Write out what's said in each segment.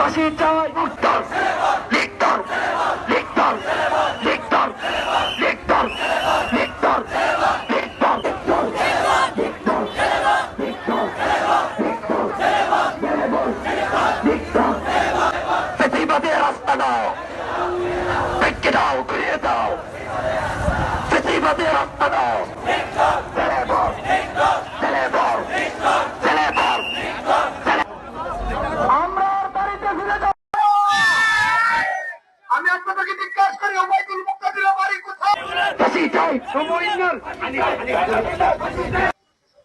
Masih Jawa Niktor Niktor Niktor Niktor Niktor Niktor Fetiba de Rastano Pekkidao Krietao Fetiba de Rastano Niktor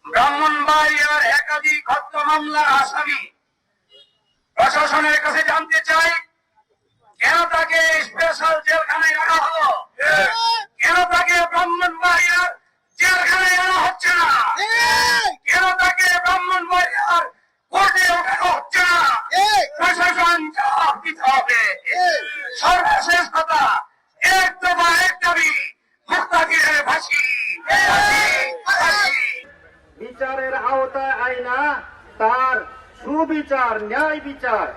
ব্রাহ্মণবাড়িয়ার একাধিক হত্যা মামলার আসামি প্রশাসনের কাছে জানতে চাই কেন তাকে স্পেশাল জেলখানায় রাখা হলো কেন তাকে ব্রাহ্মণবাড়িয়ার জেলখানায় আনা হচ্ছে না কেন তাকে ব্রাহ্মণবাড়িয়ার কোর্টে ওঠানো হচ্ছে না প্রশাসন জবাব দিতে হবে সর্বশেষ কথা এক দফা এক দাবি মুক্তাদিরের ফাঁসি ফাঁসি ফাঁসি বিচারের আওতায় আইনা তার সুবিচার, ন্যায় বিচার,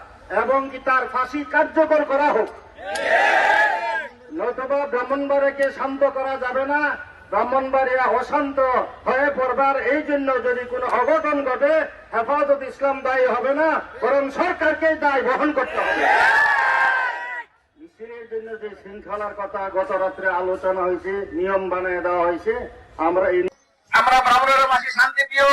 এবং কি তার ফাঁসি কার্যকর করা হোক। নতুবা ব্রাহ্মণবাড়িয়াকে শান্ত করা যাবে না। ব্রাহ্মণবাড়িয়া অশান্ত হয়ে পড়বার এই জন্য যদি কোনো অঘটন ঘটে, হেফাজত ইসলাম দায়ী হবে না, বরং সরকারকেই দায় বহন করতে হবে। মিছিলের জন্য যে শৃঙ্খলার কথা গত রাত্রে আলোচনা হয়েছে, নিয়ম বানিয়ে দেওয়া হয়েছে, আমরা এই আমরা ব্রাহ্মণের মাঝে শান্তি প্রিয়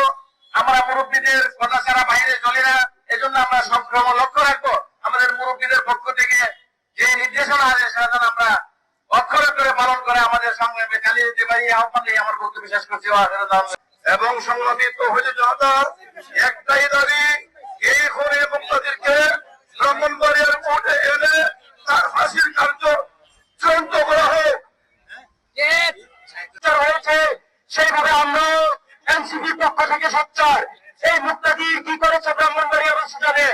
আমরা মুরব্বীদের কথা ছাড়া বাইরে চলি না। এজন্য আমরা সবক্রম লক্ষ্য রাখব। আমাদের মুরব্বীদের পক্ষ থেকে যে নির্দেশনা আছে সেটা যেন আমরা অক্ষরে করে পালন করে আমাদের সংগ্রামে চালিয়ে যেতে পারি। আহ্বানে আমার বক্তব্য শেষ করছি। এবং সংগঠিত হয়েছে জনতা একটাই দাবি এই খুনে মুক্তাদিরকে ব্রাহ্মণবাড়িয়ার কোর্টে এনে তার ফাঁসির কার্য চূড়ান্ত করা হোক। হয়েছে সেইভাবে থেকে সোচ্চার এই মুক্তাদি কি করেছে ব্রাহ্মণবাড়ি অনুষ্ঠানে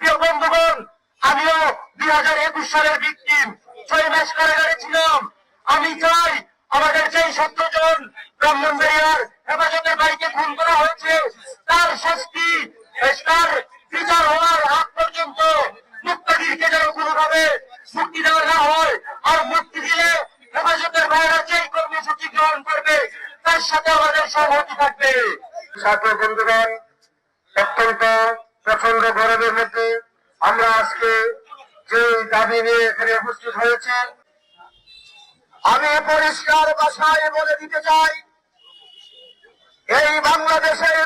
প্রিয় বন্ধুগণ, আমিও দুই হাজার একুশ সালের ভিকটিম ছয় মাস কারাগারে ছিলাম। আমি চাই আমাদের যেই সত্যজন ব্রাহ্মণবাড়িয়ার হেফাজতের বাড়িতে খুন করা হয়েছে, তার শাস্তি তার বিচার হওয়ার আগ পর্যন্ত মুক্তাদিকে যেন কোনোভাবে মুক্তি দেওয়া না হয়, আর মুক্তি দিলে হেফাজতের বাইরে যেই কর্মসূচি গ্রহণ করবে, তার সাথে আমাদের সংহতি থাকবে। ছাত্র বন্ধুগণ অত্যন্ত প্রচণ্ড গরমের মধ্যে আমরা আজকে যে দাবি নিয়ে এখানে উপস্থিত হয়েছি, আমি পরিষ্কার ভাষায় বলে দিতে চাই, এই বাংলাদেশের